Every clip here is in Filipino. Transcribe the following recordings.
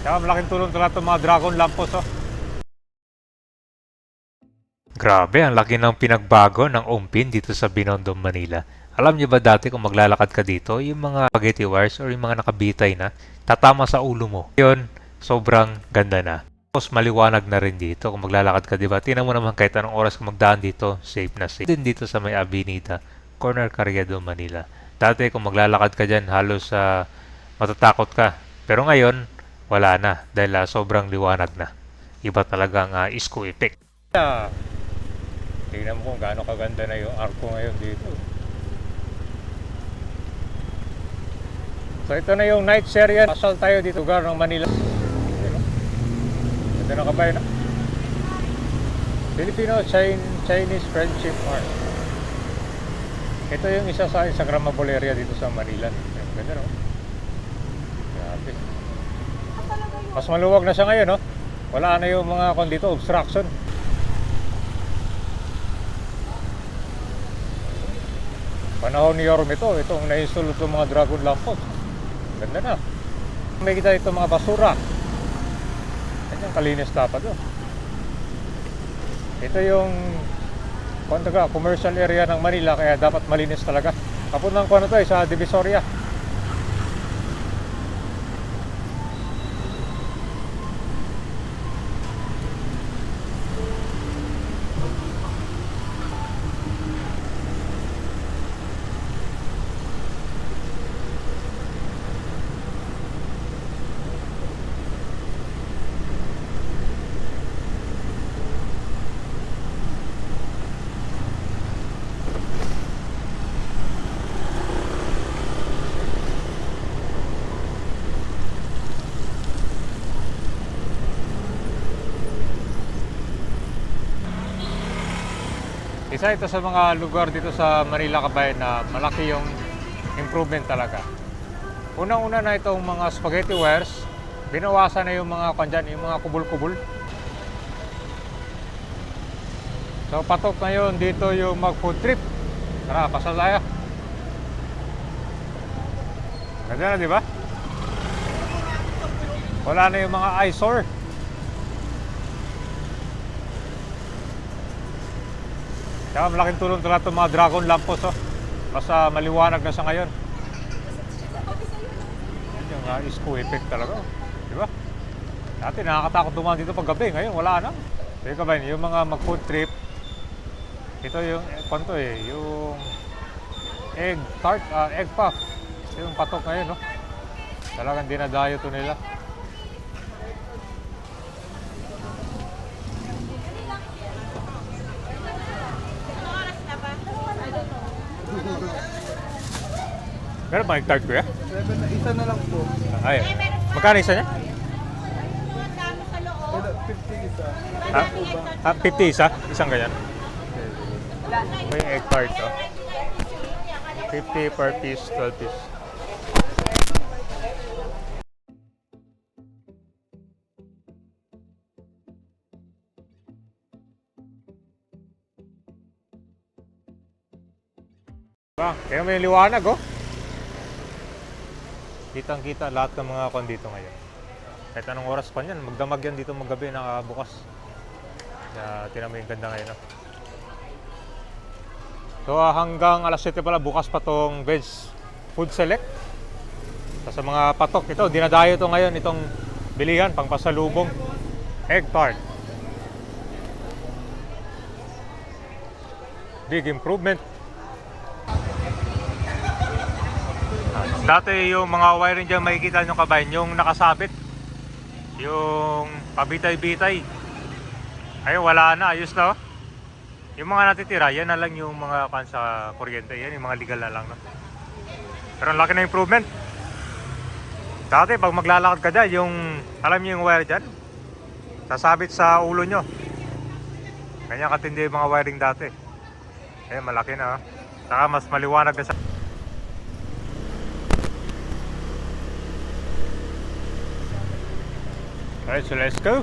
Kaya malaking tulong talaga itong mga dragon lampos oh. Grabe, ang laki ng pinagbago ng umpin dito sa Binondo, Manila. Alam niyo ba dati kung maglalakad ka dito, yung mga spaghetti wires or yung mga nakabitay na, tatama sa ulo mo. Yun, sobrang ganda na. Tapos maliwanag na rin dito kung maglalakad ka, di ba? Tingnan mo naman kahit anong oras ka magdaan dito, safe na safe. Din dito sa may Avenida, corner Carriedo, Manila. Dati kung maglalakad ka dyan, halos sa matatakot ka. Pero ngayon, wala na dahil ah, sobrang liwanag na. Iba talagang uh, isko effect. Tingnan mo kung gaano kaganda na yung arko ngayon dito. So ito na yung night series. Pasal tayo dito lugar ng Manila. Ganda na kabayan na. Filipino Chin- Chinese Friendship Art. Ito yung isa sa Instagrammable area dito sa Manila. Ganda no? Grabe. Mas maluwag na siya ngayon, no? Wala na yung mga kon dito, obstruction. Panahon ni Yorme ito, itong na-install itong mga dragon lampos. Ganda na. May kita itong mga basura. Ganyan kalinis dapat oh. Ito yung kontraga, commercial area ng Manila kaya dapat malinis talaga. Kapunang ko ano to eh, sa Divisoria. Isa ito sa mga lugar dito sa Manila Kabayan na malaki yung improvement talaga. Unang-una na itong mga spaghetti wares, binawasan na yung mga kandyan, yung mga kubul-kubul. So patok na yun dito yung mag food trip. Tara, pasal tayo. Ganda na, di ba? Wala na yung mga eyesore. Kaya malaking tulong talaga itong mga dragon lampos oh. Basta maliwanag na sa ngayon. Yan yung uh, isko effect talaga. oh. Di ba? Dati nakakatakot dumaan dito pag gabi. Ngayon wala na. Teka ba yung mga mag food trip. Ito yung, eh, kwanto eh, yung egg tart, ah, egg puff. Ito yung patok ngayon, no? Talagang dinadayo to nila. Meron ba yung tart ko ya? Seven na, isa na lang po. Ay, magkano isa niya? Kaya 50 isa. Ha? Ah, 50 isa? Isang ganyan? May egg tart to. 50 per piece, 12 piece. Ba, kaya may liwanag oh. Kitang kita lahat ng mga kon dito ngayon. Kahit anong oras pa yan, magdamag yan dito magabi nakabukas. Kaya tinan mo yung ganda ngayon. oh. So ah, hanggang alas 7 pala bukas pa tong veg food select. So, sa mga patok ito, dinadayo to ngayon itong bilihan pang pasalubong egg tart. Big improvement. Dati yung mga wiring dyan makikita nyo kabayan, yung nakasabit. Yung pabitay-bitay. Ayun, wala na. Ayos na. oh. Yung mga natitira, yan na lang yung mga pan sa kuryente. Yan yung mga legal na lang. No? Pero laki na improvement. Dati, pag maglalakad ka dyan, yung, alam niyo yung wire dyan, sasabit sa ulo nyo. Ganyan katindi yung mga wiring dati. Ayun, malaki na. oh. Saka mas maliwanag na sa... Alright, so let's go.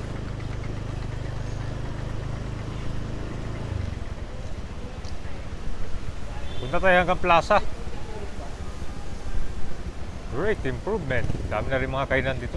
Punta tayo hanggang plaza. Great improvement. Dami na rin mga kainan dito.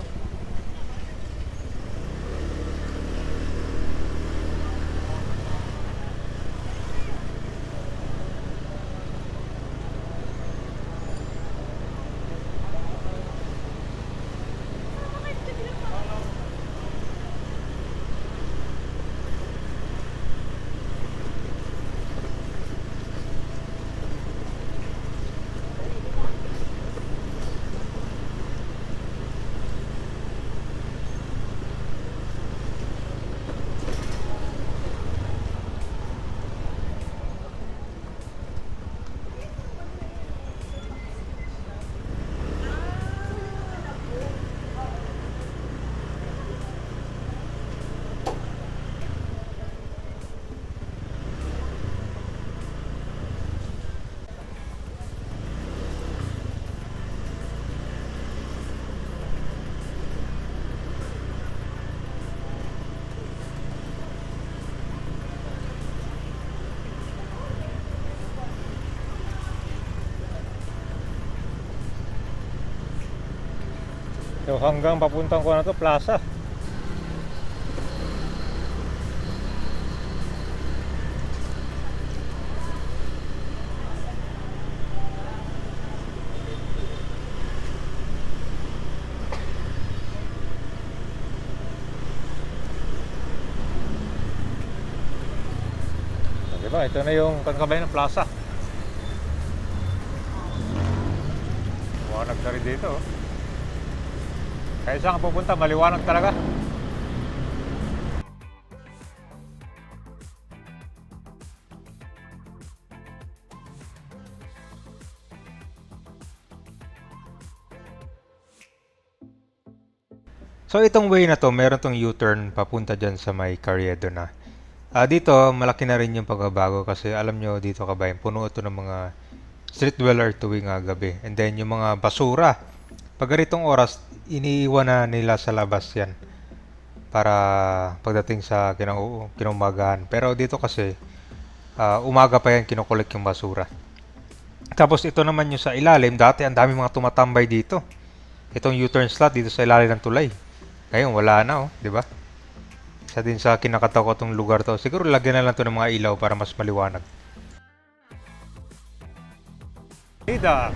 So hanggang papuntang ko na to, plaza. Diba? Ito na yung Tangkabay ng plaza. Liwanag na rin dito. oh. Kaya saan ka pupunta, maliwanag talaga. So itong way na to, meron tong U-turn papunta dyan sa may Carriedo na. Ah dito, malaki na rin yung pagbabago kasi alam nyo dito kabayan, puno ito ng mga street dweller tuwing ah, gabi. And then yung mga basura, pag ganitong oras, iniiwan na nila sa labas yan para pagdating sa kinau kinumagahan. Pero dito kasi, ah, umaga pa yan kinukulik yung basura. Tapos ito naman yung sa ilalim, dati ang dami mga tumatambay dito. Itong U-turn slot dito sa ilalim ng tulay. Ngayon wala na oh, di ba? Isa din sa kinakatakot tong lugar to. Siguro lagyan na lang to ng mga ilaw para mas maliwanag. Ida.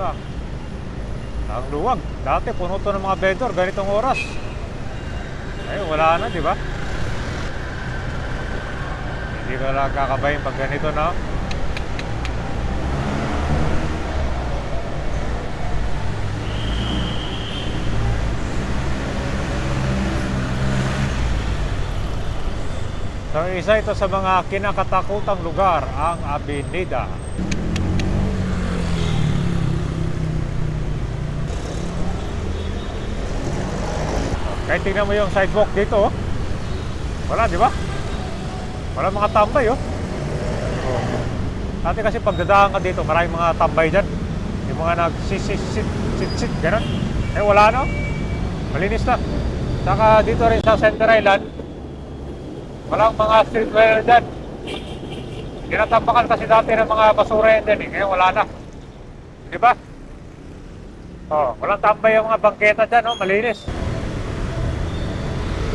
Di ba? Ang luwag. Dati puno to ng mga vendor ganitong oras. Ngayon wala na, di ba? Hindi ka lang kakabayin pag ganito na. So isa ito sa mga kinakatakutang lugar, ang Avenida. Kahit tingnan mo yung sidewalk dito, oh. wala, di ba? Wala mga tambay, oh. oh. Dati kasi pagdadaan ka dito, maraming mga tambay dyan. Yung mga nag-sit-sit-sit, gano'n. Eh, wala, no? Malinis na. Saka dito rin sa Center Island, Walang mga streetwear dyan. Tinatampakan kasi dati ng mga basura yan dyan eh. Ngayon wala na. Di ba? Oh, walang tambay yung mga bangketa dyan, oh, malinis.